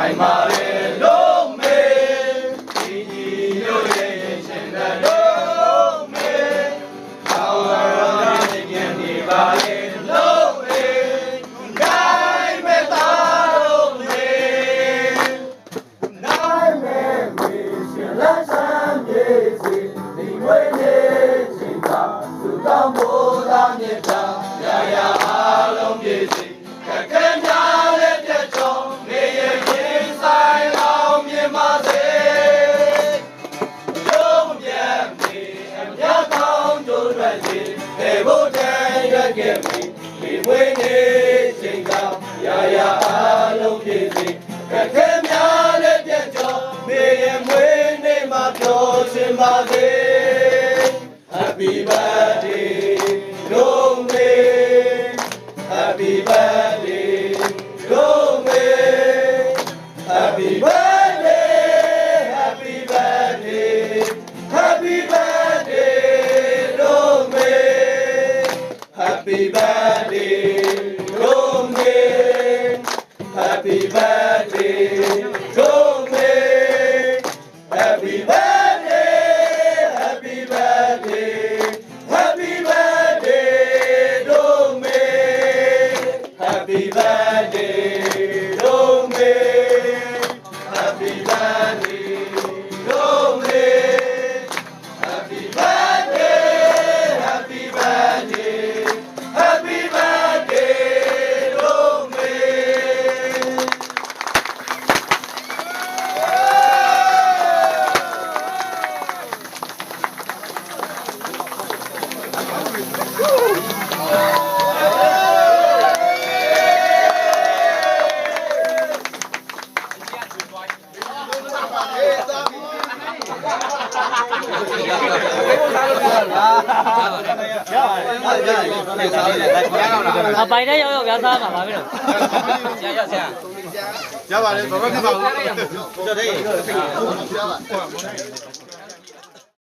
နဲ့ခိုင်မာလေလုံးမေဒီညီညွတ်ရဲ့ရှင်တဲ့လုံးမေသာဝရနဲ့ဉာဏ်ဒီပါလေလုံးမေဂိုင်းမဲ့သားလုံးမေနိုင်မဲ့ဝေရှင်လက်ဆန်းမြေစီဒီဝိနေချင်းသာသူတော်မိုးသာမြတ် ရခဲ့ပြီဒီဝိနေချင်းသာရာရာအားလုံးပြည့်စုံခက်ခဲများလည်းပြတ်ချုံနေရမွေးနေမှာပျော်ရွှင်ပါစေ Happy birthday, Happy birthday, long. Happy birthday, long. Happy birthday, happy birthday, happy birthday, long. Happy birthday, အပိုင်နဲ့ရောက်ရောက်ပြားစားမှာပါပြီလို့ရပါတယ်ဘာမှမဖြစ်ပါဘူးတော်တယ်